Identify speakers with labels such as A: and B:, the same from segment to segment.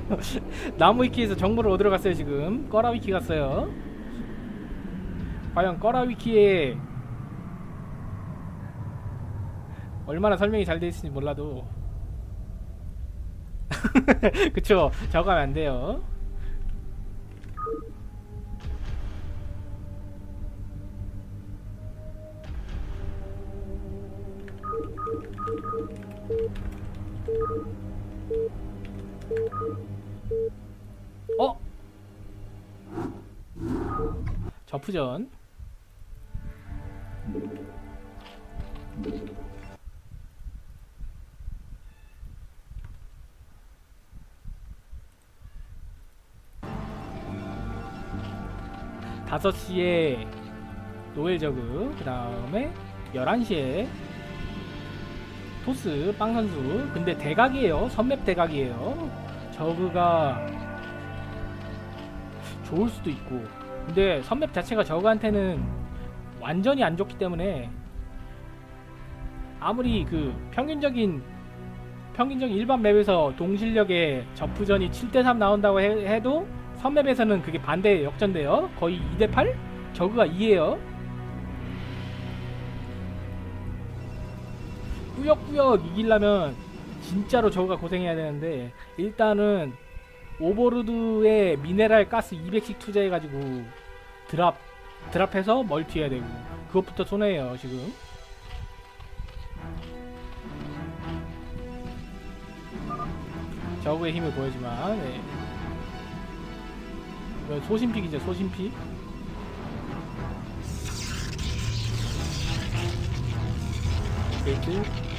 A: 나무 위키에서 정보를 얻으러 갔어요 지금. 꺼라 위키 갔어요. 과연 꺼라 위키에 얼마나 설명이 잘 돼 있을지 몰라도. 그쵸? 저거 하면 안 돼요 저프전. 다섯 시에 노엘 저그 그 다음에 11시에 토스 빵 선수. 근데 대각이에요. 선맵 대각이에요. 저그가 좋을 수도 있고 근데 선맵 자체가 저그한테는 완전히 안 좋기 때문에 아무리 그 평균적인 평균적인 일반 맵에서 동실력의 저프전이 7대3 나온다고 해, 해도 선맵에서는 그게 반대 역전돼요 거의 2대8? 저그가 2에요 꾸역꾸역 이기려면 진짜로 저그가 고생해야 되는데 일단은 오버로드에 미네랄 가스 200씩 투자해가지고 드랍 드랍해서 멀티해야 되고. 그것부터 손해예요 지금. 저그의 힘을 보여주만 네. 소신픽이죠 소신픽. 게이트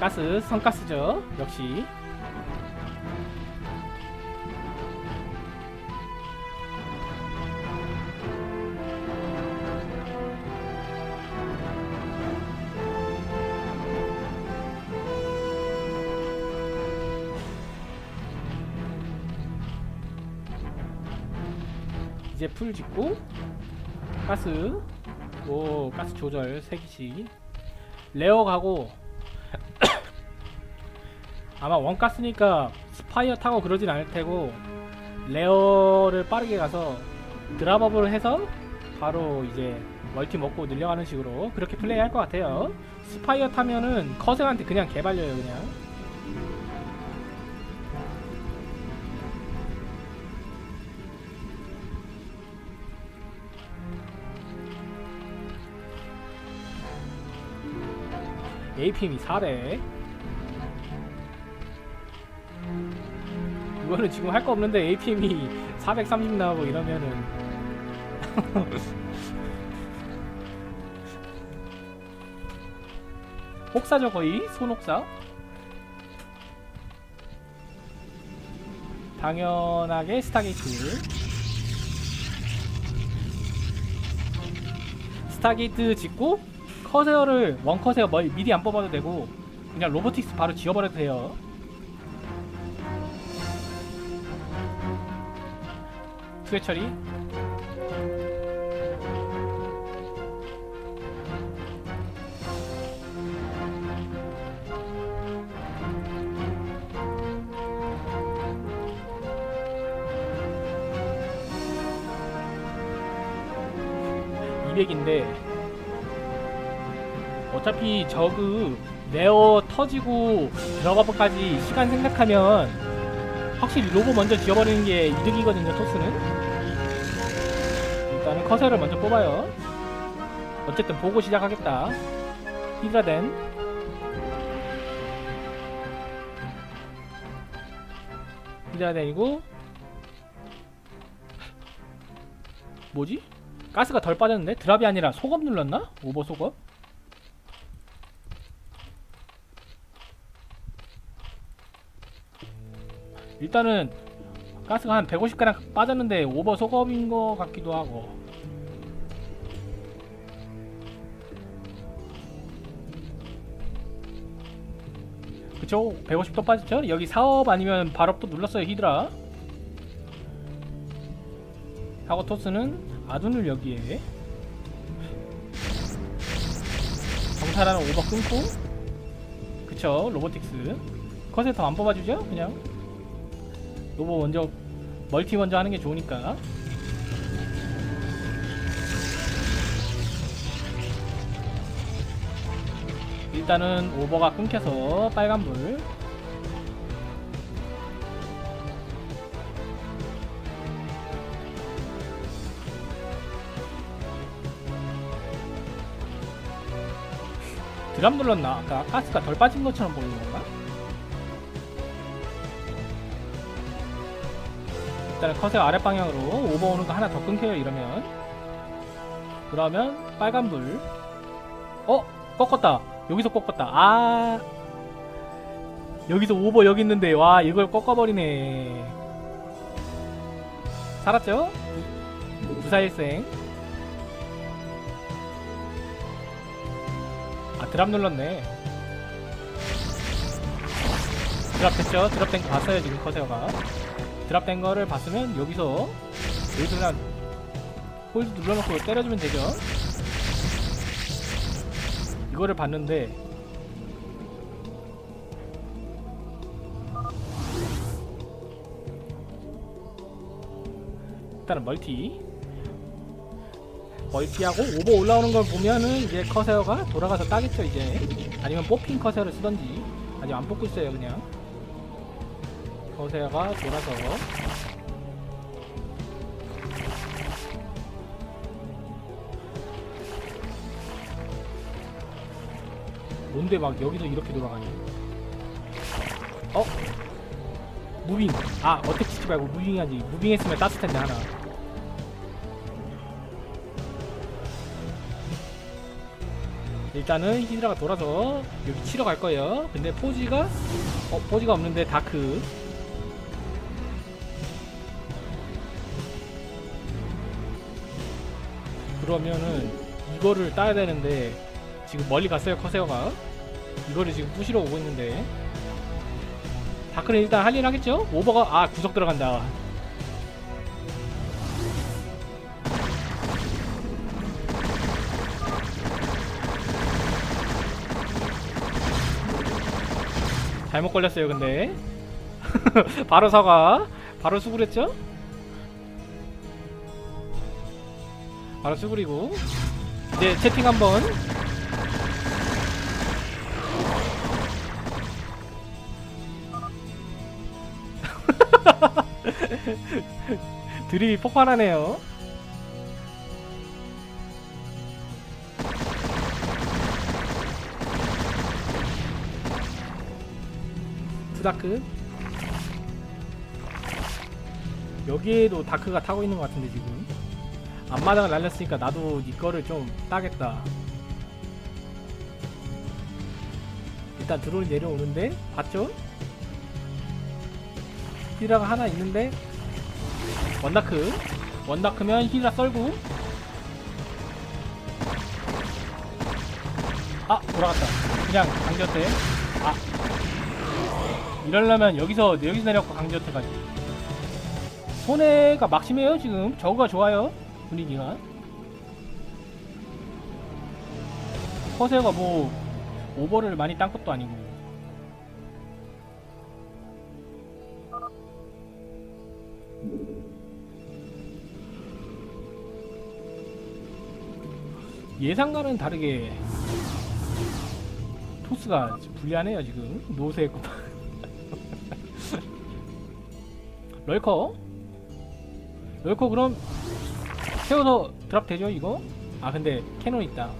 A: 가스 선가스죠. 역시. 이제 풀 짓고 가스. 오 가스 조절 3기씩. 레어 가고 아마 원가스니까 스파이어 타고 그러진 않을 테고 레어를 빠르게 가서 드랍업을 해서 바로 이제 멀티 먹고 늘려가는 식으로 그렇게 플레이 할 것 같아요. 스파이어 타면은 커세한테 그냥 개발려요 그냥. APM이 400 이거는 지금 할 거 없는데 APM이 430 나오고 이러면은. 혹사죠 거의? 손혹사? 당연하게 스타게이트. 스타게이트 짓고 커세어를 원커세어 뭐 미리 안 뽑아도 되고 그냥 로보틱스 바로 지워버려도 돼요 투회 처리. (200인데) 어차피 저그 레어 터지고 들어가기까지 시간 생각하면 확실히 로고 먼저 지워버리는 게 이득이거든요 토스는 일단은 커서를 먼저 뽑아요 어쨌든 보고 시작하겠다 히드라덴 히드라덴이고 뭐지? 가스가 덜 빠졌는데? 드랍이 아니라 소금 눌렀나? 오버 소금? 일단은 가스가 한 150가량 빠졌는데 오버 속업인 것 같기도 하고. 그쵸? 150도 빠졌죠? 여기 사업 아니면 바로 또 눌렀어요 히드라. 하고 토스는 아둔을 여기에. 정찰하는 오버 끊고. 그쵸? 로보틱스. 컷에 더 안 뽑아주죠? 그냥 로보 먼저 멀티 먼저 하는 게 좋으니까 일단은 오버가 끊겨서 빨간불 드랍 눌렀나? 아까 가스가 덜 빠진 것처럼 보이는 건가? 일단은 컷의 아랫 방향으로 오버 오는 거 하나 더 끊겨요 이러면. 그러면 빨간불. 어? 꺾었다. 여기서 꺾었다. 아. 여기서 오버 여기 있는데 와 이걸 꺾어버리네. 살았죠? 부사일생. 아 드랍 눌렀네. 드랍 됐죠? 드랍 된 거 봤어요 지금 커세어가 드랍 된 거를 봤으면 여기서 여기서 그냥 홀드 눌러놓고 때려주면 되죠. 이거를 봤는데 일단은 멀티. 멀티하고 오버 올라오는 걸 보면은 이제 커세어가 돌아가서 따겠죠 이제. 아니면 뽑힌 커세어를 쓰던지. 아직 안 뽑고 있어요 그냥 커세어가 돌아서. 뭔데 막 여기서 이렇게 돌아가니? 어? 무빙. 아 어택 치지 말고 무빙 하지. 무빙 했으면 땄을 텐데 하나. 일단은 히드라가 돌아서 여기 치러 갈 거예요. 근데 포지가 어 포지가 없는데 다크 그러면은 이거를 따야 되는데 지금 멀리 갔어요 커세어가. 이거를 지금 부시러 오고 있는데. 다크는 일단 할일 하겠죠? 오버가 아 구석 들어간다. 잘못 걸렸어요 근데. 바로 사과. 바로 수굴했죠? 바로 수굴이고. 이제 채팅 한번. 드립이 폭발하네요. 투다크. 여기에도 다크가 타고 있는 것 같은데 지금 앞마당을 날렸으니까 나도 니 거를 좀 따겠다. 일단 드론이 내려오는데 봤죠? 히드라가 하나 있는데 원다크. 원다크면 히드라 썰고. 아 돌아갔다. 그냥 강저태 아. 이러려면 여기서 여기서 내려고 강제어택하지. 손해가 막심해요 지금. 저거가 좋아요 분위기가? 커세가 뭐 오버를 많이 딴 것도 아니고. 예상과는 다르게 토스가 불리하네요 지금. 급. 럴커? 럴커 그럼 세워서 드랍 되죠 이거? 아 근데 캐논 있다.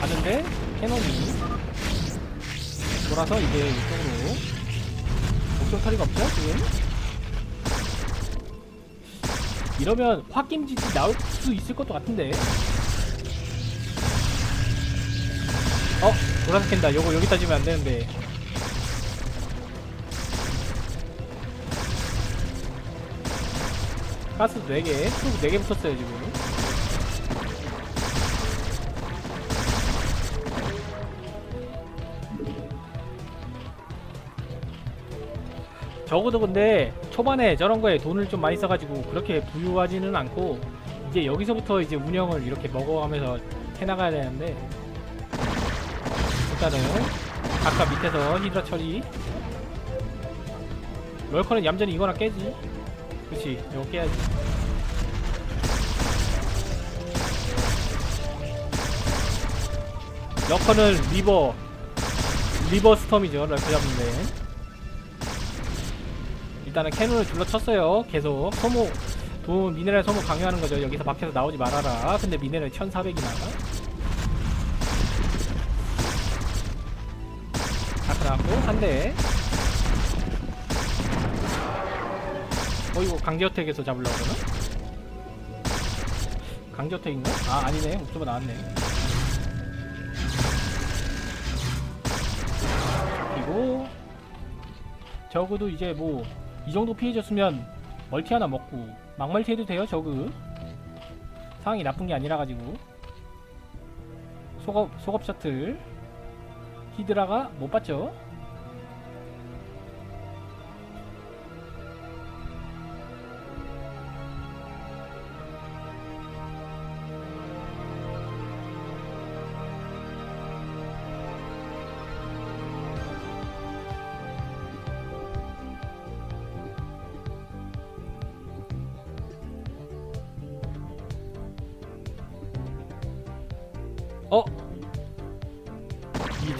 A: 가는데 캐논이 돌아서 이제 이쪽으로. 목적 처리가 없죠 지금? 이러면 확김짓이 나올 수 있을 것도 같은데. 어? 돌아서 캔다. 요거 여기 따지면 안 되는데 가스 4개 프로브 4개 붙었어요 지금. 적어도 근데 초반에 저런 거에 돈을 좀 많이 써가지고 그렇게 부유하지는 않고 이제 여기서부터 이제 운영을 이렇게 먹어가면서 해나가야 되는데. 일단은 아까 밑에서 히드라 처리. 럴커는 얌전히 이거나 깨지 그치 이거 깨야지. 럴커는 리버. 리버 스톰이죠 럴커 잡는데. 일단은 캐논을 둘러쳤어요 계속. 소모 돈 미네랄 소모 강요하는 거죠. 여기서 밖에서 나오지 말아라. 근데 미네랄 1400이나. 다크 나왔고 한대 어 이거 강제어택에서 잡으려고 그러나? 강제어택인가? 아 아니네. 옥저버 나왔네. 그리고. 저그도 이제 뭐 이 정도 피해줬으면 멀티 하나 먹고 막멀티 해도 돼요 저그? 상황이 나쁜 게 아니라 가지고. 속업 속업 셔틀. 히드라가 못 봤죠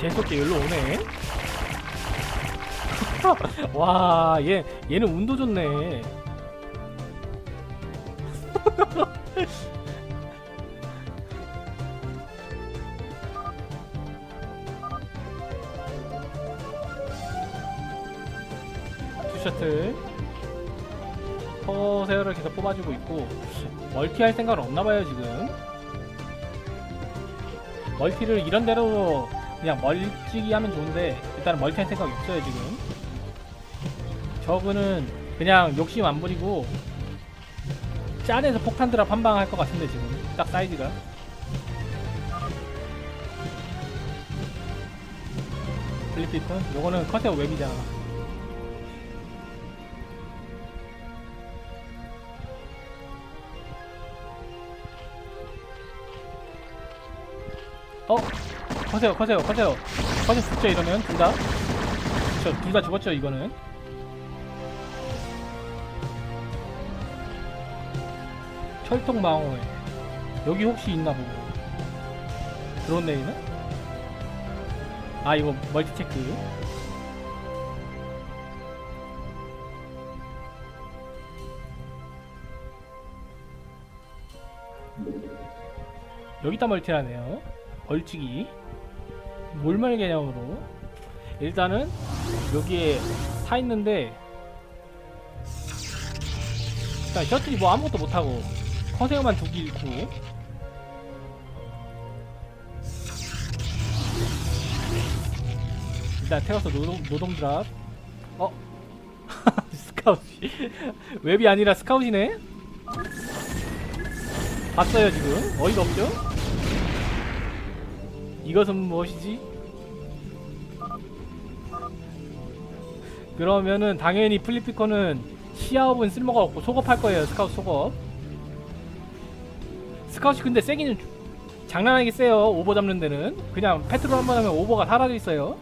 A: 재수없게 여기로 오네? 와, 얘, 얘는 운도 좋네. 투셔틀. 퍼세어를 계속 뽑아주고 있고, 멀티 할 생각은 없나봐요, 지금. 멀티를 이런 대로 그냥 멀찍이 하면 좋은데 일단은 멀티 할 생각이 없어요 지금. 저그는 그냥 욕심 안 부리고 짠에서 폭탄 드랍 한 방 할 것 같은데 지금. 딱 사이즈가. 플리피콘 요거는 커세어 웹이잖아. 어? 커세요 커세요 커세요. 커세 죽죠 이러면. 둘다. 그쵸 둘다 죽었죠 이거는. 철통 망호에 여기 혹시 있나 보고. 드론 레이는? 아 이거 멀티 체크. 여기다 멀티하네요. 벌치기 몰말 개념으로 일단은 여기에 타 있는데 일단 셔틀이 뭐 아무것도 못하고 커세어만 잃고 일단 태워서 노동, 노동 드랍 어? 스카웃이 웹이 아니라 스카웃이네? 봤어요 지금 어이가 없죠? 이것은 무엇이지? 그러면은 당연히 플리피커는 시야업은 쓸모가 없고 속업할 거예요 스카우트 속업 스카우트 근데 세기는 주- 장난하게 세요 오버 잡는 데는. 그냥 패트롤 한 번 하면 오버가 사라져 있어요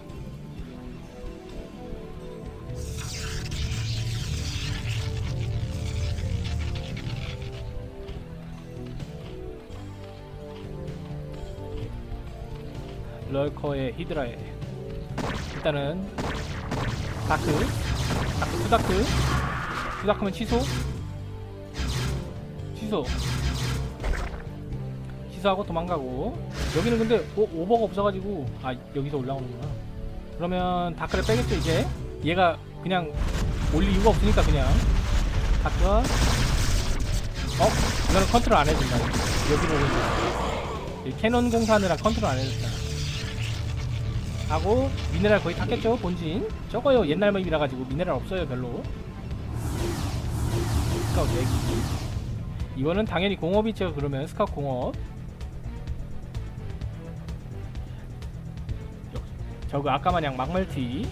A: 럴커의 히드라에. 일단은 다크. 다크 투다크. 투다크면 취소. 취소. 취소하고 도망가고. 여기는 근데 오, 오버가 없어가지고 아 여기서 올라오는구나. 그러면 다크를 빼겠죠 이제? 얘가 그냥 올릴 이유가 없으니까 그냥. 다크가. 어? 이거는 컨트롤 안 해준다. 여기로 오고 있어 캐논 공사하느라 컨트롤 안 해줬잖아 하고 미네랄 거의 탔겠죠 본진? 저거요 옛날 맵이라 가지고 미네랄 없어요 별로. 스카우트 내기. 이거는 당연히 공업이죠 그러면. 스카우트 공업. 저거 아까 마냥 막멀티.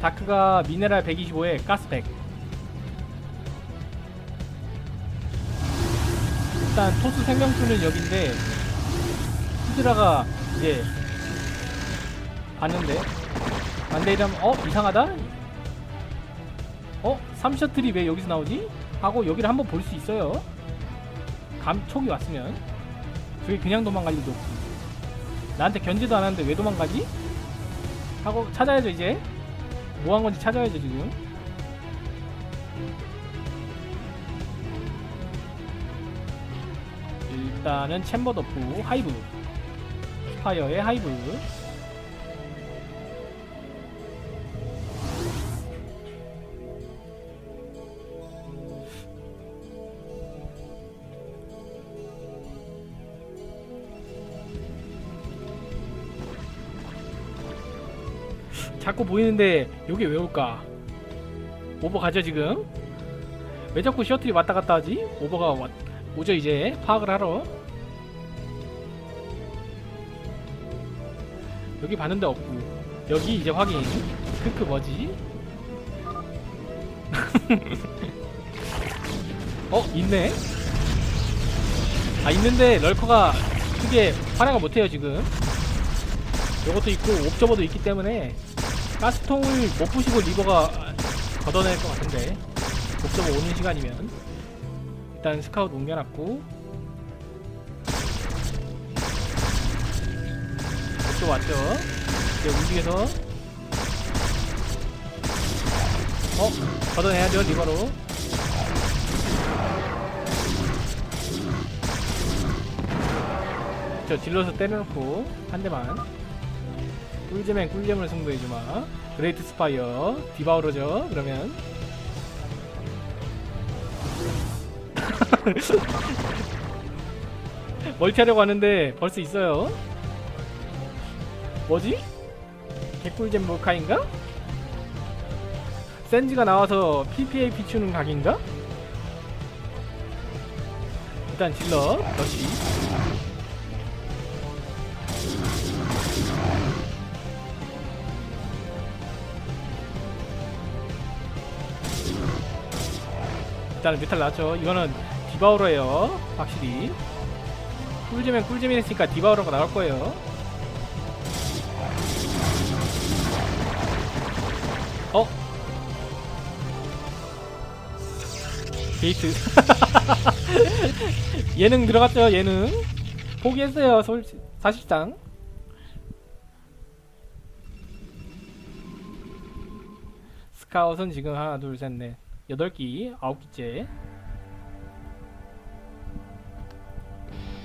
A: 다크가 미네랄 125에 가스 100 일단 토스 생명수는 여기인데 히드라가 이제 봤는데. 이러면 어? 이상하다? 어? 3셔틀이 왜 여기서 나오지? 하고 여기를 한번 볼 수 있어요. 감촉이 왔으면. 저기 그냥 도망갈 리도 없고. 나한테 견제도 안 하는데 왜 도망가지? 하고 찾아야죠 이제. 뭐 한 건지 찾아야죠 지금. 일단은 챔버 덮고 하이브 파이어의 하이브. 자꾸 보이는데 여기 왜 올까? 오버 가죠 지금? 왜 자꾸 셔틀이 왔다 갔다 하지? 오버가 왔, 오죠 이제? 파악을 하러 여기 봤는데 없고. 여기 이제 확인. 크크 뭐지? 어 있네? 아 있는데 럴커가 크게 활약을 못해요 지금. 요것도 있고 옵저버도 있기 때문에 가스통을 못 부시고 리버가 걷어낼 것 같은데. 옵저버 오는 시간이면. 일단 스카우트 옮겨놨고 또 왔죠? 이제 움직여서. 어? 걷어내야죠 리버로. 저 딜러서 때려놓고 한 대만. 꿀잼엔 꿀잼을 승부해주마. 그레이트 스파이어 디바우로죠 그러면. 멀티하려고 하는데 벌써 있어요 뭐지? 개꿀잼 몰카인가? 센지가 나와서 PPA 비추는 각인가? 일단 질러 러시 일단은 메탈 나왔죠 이거는 디바우로예요 확실히 꿀잼엔 꿀잼이 했으니까 디바우로가 나올 거예요 게이트. 예능 들어갔죠 예능? 포기했어요 솔 사실상. 스카웃은 지금 하나 둘셋넷 여덟 기 아홉 기째.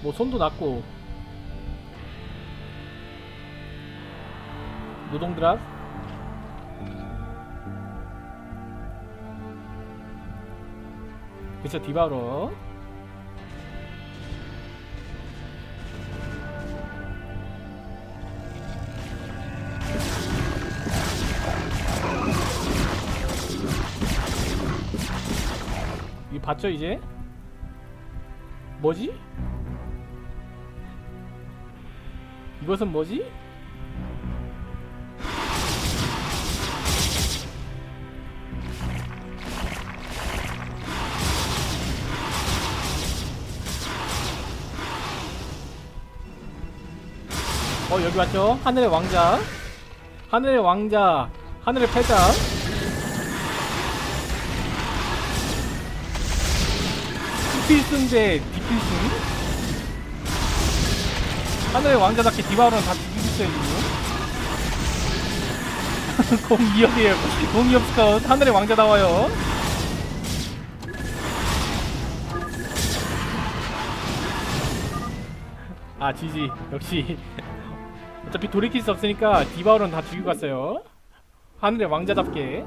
A: 뭐 손도 났고. 노동 드랍 그쵸 디바로. 이 봤죠 이제? 뭐지? 이것은 뭐지 여기 왔죠? 하늘의 왕자. 하늘의 왕자. 하늘의 패자. 디필승 대 디필승. 하늘의 왕자답게 디바우로는 다 죽이고 있어요 지금. 공 2업이에요. 공 2업 스카웃. 하늘의 왕자 나와요. 아 지지. 역시 어차피 돌이킬 수 없으니까 디바우로는 다 죽이고 갔어요. 하늘의 왕자답게